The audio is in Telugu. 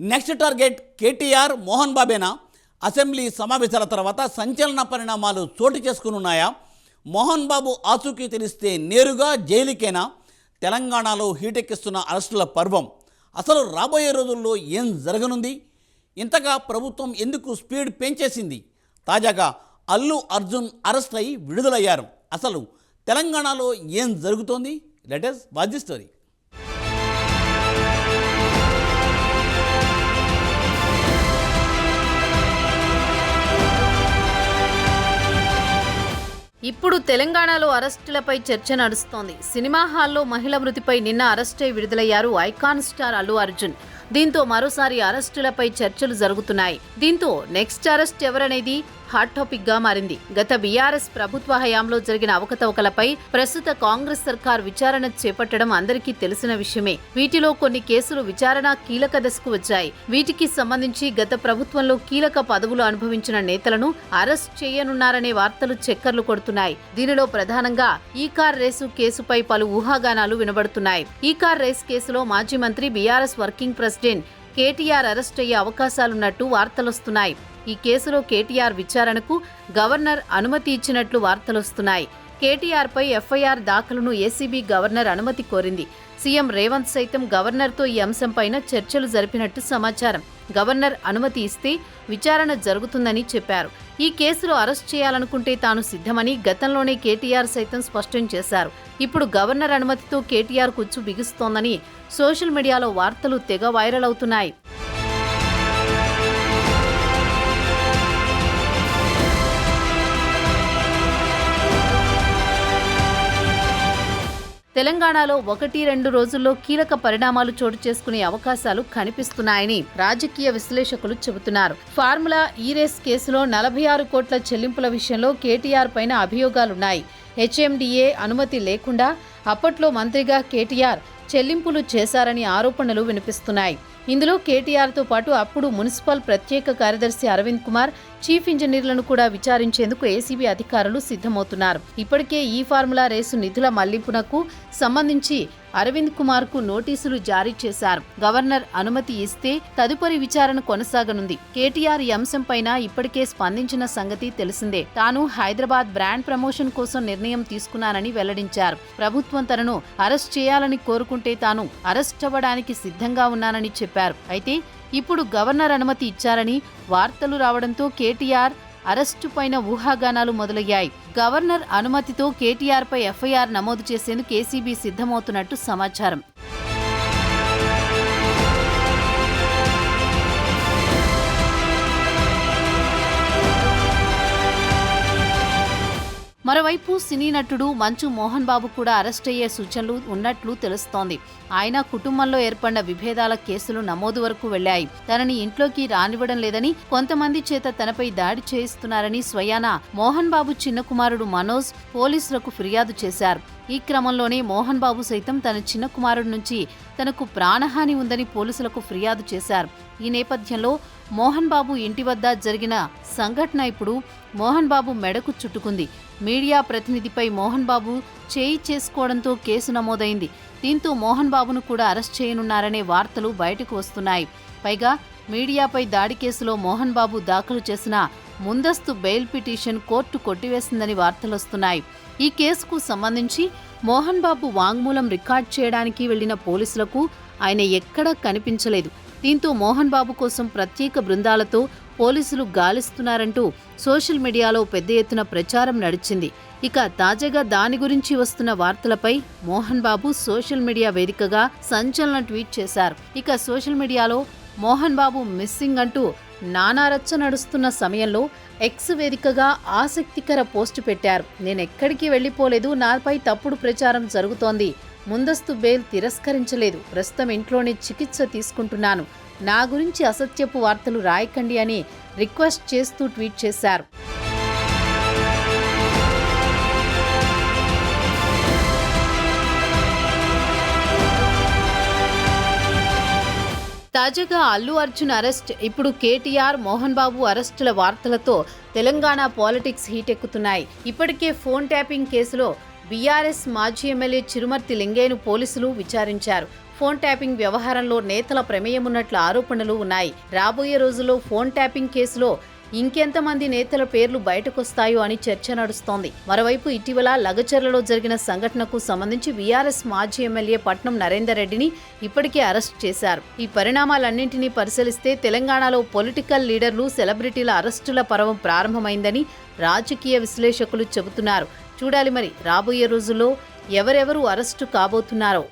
నెక్స్ట్ టార్గెట్ కేటీఆర్ మోహన్ బాబేనా? అసెంబ్లీ సమావేశాల తర్వాత సంచలన పరిణామాలు చోటు చేసుకునున్నాయా? మోహన్ బాబు ఆచూకీ తెలిస్తే నేరుగా జైలుకేనా? తెలంగాణలో హీటెక్కిస్తున్న అరెస్టుల పర్వం. అసలు రాబోయే రోజుల్లో ఏం జరగనుంది? ఇంతగా ప్రభుత్వం ఎందుకు స్పీడ్ పెంచేసింది? తాజాగా అల్లు అర్జున్ అరెస్ట్ అయి విడుదలయ్యారు. అసలు తెలంగాణలో ఏం జరుగుతోంది? Latest watch the story. ఇప్పుడు తెలంగాణలో అరెస్టులపై చర్చ నడుస్తోంది. సినిమా హాల్లో మహిళ మృతిపై నిన్న అరెస్టై విడుదలయ్యారు ఐకాన్ స్టార్ అల్లు అర్జున్. దీంతో మరోసారి అరెస్టులపై చర్చలు జరుగుతున్నాయి. దీంతో నెక్స్ట్ అరెస్ట్ ఎవరనేది హాట్ టాపిక్గా మారింది. గత బీఆర్ఎస్ ప్రభుత్వ హయాంలో జరిగిన అవకతవకలపై ప్రస్తుత కాంగ్రెస్ సర్కార్ విచారణ చేపట్టడం అందరికీ తెలిసిన విషయమే. వీటిలో కొన్ని కేసులు విచారణ కీలక దశకు వచ్చాయి. వీటికి సంబంధించి గత ప్రభుత్వంలో కీలక పదవులు అనుభవించిన నేతలను అరెస్ట్ చేయనున్నారనే వార్తలు చక్కర్లు కొడుతున్నాయి. దీనిలో ప్రధానంగా ఈ కార్ రేసు కేసుపై పలు ఊహాగానాలు వినబడుతున్నాయి. ఈ కార్ రేస్ కేసులో మాజీ మంత్రి BRS working president KTR arrest అయ్యే అవకాశాలున్నట్టు వార్తలొస్తున్నాయి. ఈ కేసులో కేటీఆర్ విచారణకు గవర్నర్ అనుమతి ఇచ్చినట్లు వార్తలొస్తున్నాయి కేటీఆర్పై ఎఫ్ఐఆర్ దాఖలును ఏసీబీ గవర్నర్ అనుమతి కోరింది. సీఎం రేవంత్ సైతం గవర్నర్తో ఈ అంశంపైన చర్చలు జరిపినట్టు సమాచారం. గవర్నర్ అనుమతి ఇస్తే విచారణ జరుగుతుందని చెప్పారు. ఈ కేసులో అరెస్ట్ చేయాలనుకుంటే తాను సిద్ధమని గతంలోనే కేటీఆర్ సైతం స్పష్టం చేశారు. ఇప్పుడు గవర్నర్ అనుమతితో కేటీఆర్ కుచ్చు బిగుస్తోందని సోషల్ మీడియాలో వార్తలు తెగ వైరల్ అవుతున్నాయి. తెలంగాణలో ఒకటి రెండు రోజుల్లో కీలక పరిణామాలు చోటు చేసుకునే అవకాశాలు కనిపిస్తున్నాయని రాజకీయ విశ్లేషకులు చెబుతున్నారు. ఫార్ములా ఈ రేస్ కేసులో నలభై ఆరు కోట్ల చెల్లింపుల విషయంలో కేటీఆర్ పైన అభియోగాలున్నాయి. హెచ్ఎండిఏ అనుమతి లేకుండా అప్పట్లో మంత్రిగా కేటీఆర్ చెల్లింపులు చేశారని ఆరోపణలు వినిపిస్తున్నాయి. ఇందులో కేటీఆర్తో పాటు అప్పుడు మున్సిపల్ ప్రత్యేక కార్యదర్శి అరవింద్ కుమార్ చీఫ్ ఇంజనీర్లను కూడా విచారించేందుకు ఏసీబీ అధికారులు సిద్ధమవుతున్నారు. ఇప్పటికే ఈ ఫార్ములా రేసు నిధుల మళ్ళింపునకు సంబంధించి అరవింద్ కుమార్కు నోటీసులు జారీ చేశారు. గవర్నర్ అనుమతి ఇస్తే తదుపరి విచారణ కొనసాగనుంది. కేటీఆర్ ఈ అంశంపైన ఇప్పటికే స్పందించిన సంగతి తెలిసిందే. తాను హైదరాబాద్ బ్రాండ్ ప్రమోషన్ కోసం నిర్ణయం తీసుకున్నానని వెల్లడించారు. ప్రభుత్వం తనను అరెస్ట్ చేయాలని కోరుకుంటే తాను అరెస్ట్ అవ్వడానికి సిద్ధంగా ఉన్నానని చెప్పారు. అయితే ఇప్పుడు గవర్నర్ అనుమతి ఇచ్చారని వార్తలు రావడంతో కేటీఆర్ అరెస్టు పైన ఊహాగానాలు మొదలయ్యాయి. గవర్నర్ అనుమతితో కేటీఆర్ పై ఎఫ్ఐఆర్ నమోదు చేసేందుకు ఏసీబీ సిద్ధమవుతున్నట్టు సమాచారం. మరోవైపు సినీ నటుడు మంచు మోహన్ బాబు కూడా అరెస్ట్ అయ్యే సూచనలు ఉన్నట్లు తెలుస్తోంది. ఆయన కుటుంబంలో ఏర్పడిన విభేదాల కేసులు నమోదు వరకు వెళ్ళాయి తనని ఇంట్లోకి రానివ్వడం లేదని కొంతమంది చేత తనపై దాడి చేయిస్తున్నారని స్వయానా మోహన్ బాబు చిన్న కుమారుడు మనోజ్ పోలీసులకు ఫిర్యాదు చేశారు. ఈ క్రమంలోనే మోహన్ బాబు సైతం తన చిన్న కుమారుడి నుంచి తనకు ప్రాణహాని ఉందని పోలీసులకు ఫిర్యాదు చేశారు. ఈ నేపథ్యంలో మోహన్ బాబు ఇంటి వద్ద జరిగిన సంఘటన ఇప్పుడు మోహన్ బాబు మెడకు చుట్టుకుంది. మీడియా ప్రతినిధిపై మోహన్ బాబు చేయి చేసుకోవడంతో కేసు నమోదైంది. దీంతో మోహన్ బాబును కూడా అరెస్ట్ చేయనున్నారనే వార్తలు బయటకు వస్తున్నాయి. పైగా మీడియాపై దాడి కేసులో మోహన్ బాబు దాఖలు చేసిన ముందస్తు బెయిల్ పిటిషన్ కోర్టు కొట్టివేసిందని వార్తలొస్తున్నాయి. ఈ కేసుకు సంబంధించి మోహన్ బాబు వాంగ్మూలం రికార్డ్ చేయడానికి వెళ్ళిన పోలీసులకు ఆయన ఎక్కడా కనిపించలేదు. దీంతో మోహన్ బాబు కోసం ప్రత్యేక బృందాలతో పోలీసులు గాలిస్తున్నారంటూ సోషల్ మీడియాలో పెద్ద ఎత్తున ప్రచారం నడిచింది. ఇక తాజాగా దాని గురించి వస్తున్న వార్తలపై మోహన్ బాబు సోషల్ మీడియా వేదికగా సంచలన ట్వీట్ చేశారు. ఇక సోషల్ మీడియాలో మోహన్ బాబు మిస్సింగ్ అంటూ నానారచ్చ నడుస్తున్న సమయంలో ఎక్స్ వేదికగా ఆసక్తికర పోస్టు పెట్టారు. నేనెక్కడికి వెళ్ళిపోలేదు. నాపై తప్పుడు ప్రచారం జరుగుతోంది. ముందస్తు బెయిల్ తిరస్కరించలేదు. ప్రస్తుతం ఇంట్లోనే చికిత్స తీసుకుంటున్నాను. నా గురించి అసత్యపు వార్తలు రాయకండి అని రిక్వెస్ట్ చేస్తూ ట్వీట్ చేశారు. తాజాగా అల్లు అర్జున్ అరెస్ట్. ఇప్పుడు కేటీఆర్ మోహన్ బాబు అరెస్టుల వార్తలతో తెలంగాణ పాలిటిక్స్ హీటెక్కుతున్నాయి ఇప్పటికే ఫోన్ ట్యాపింగ్ కేసులో బీఆర్ఎస్ మాజీ ఎమ్మెల్యే చిరుమర్తి లింగేను పోలీసులు విచారించారు. ఫోన్ ట్యాపింగ్ వ్యవహారంలో నేతల ప్రమేయమున్నట్లు ఆరోపణలు ఉన్నాయి. రాబోయే రోజుల్లో ఫోన్ ట్యాపింగ్ కేసులో ఇంకెంతమంది నేతల పేర్లు బయటకొస్తాయో అని చర్చ నడుస్తోంది. మరోవైపు ఇటీవల లగచర్లలో జరిగిన సంఘటనకు సంబంధించి వీఆర్ఎస్ మాజీ ఎమ్మెల్యే పట్నం నరేందర్ రెడ్డిని ఇప్పటికే అరెస్ట్ చేశారు. ఈ పరిణామాలన్నింటినీ పరిశీలిస్తే తెలంగాణలో పొలిటికల్ లీడర్లు సెలబ్రిటీల అరెస్టుల పర్వం ప్రారంభమైందని రాజకీయ విశ్లేషకులు చెబుతున్నారు. చూడాలి మరి రాబోయే రోజుల్లో ఎవరెవరు అరెస్టు కాబోతున్నారో.